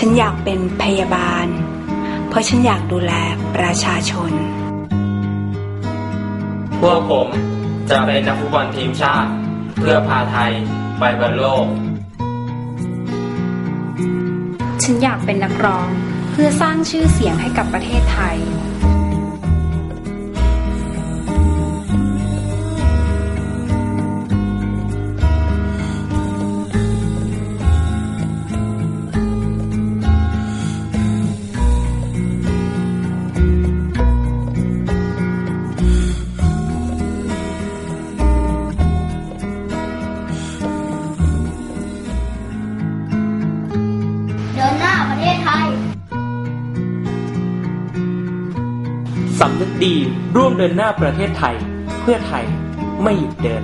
ฉันอยากเป็นพยาบาล เพราะฉันอยากดูแลประชาชน พวกผมจะเป็นนักฟุตบอลทีมชาติ เพื่อพาไทยไปบอลโลก ฉันอยากเป็นนักร้องเพื่อสร้างชื่อเสียงให้กับประเทศไทย สำนึกดีร่วมเดินหน้าประเทศไทย เพื่อไทยไม่หยุดเดิน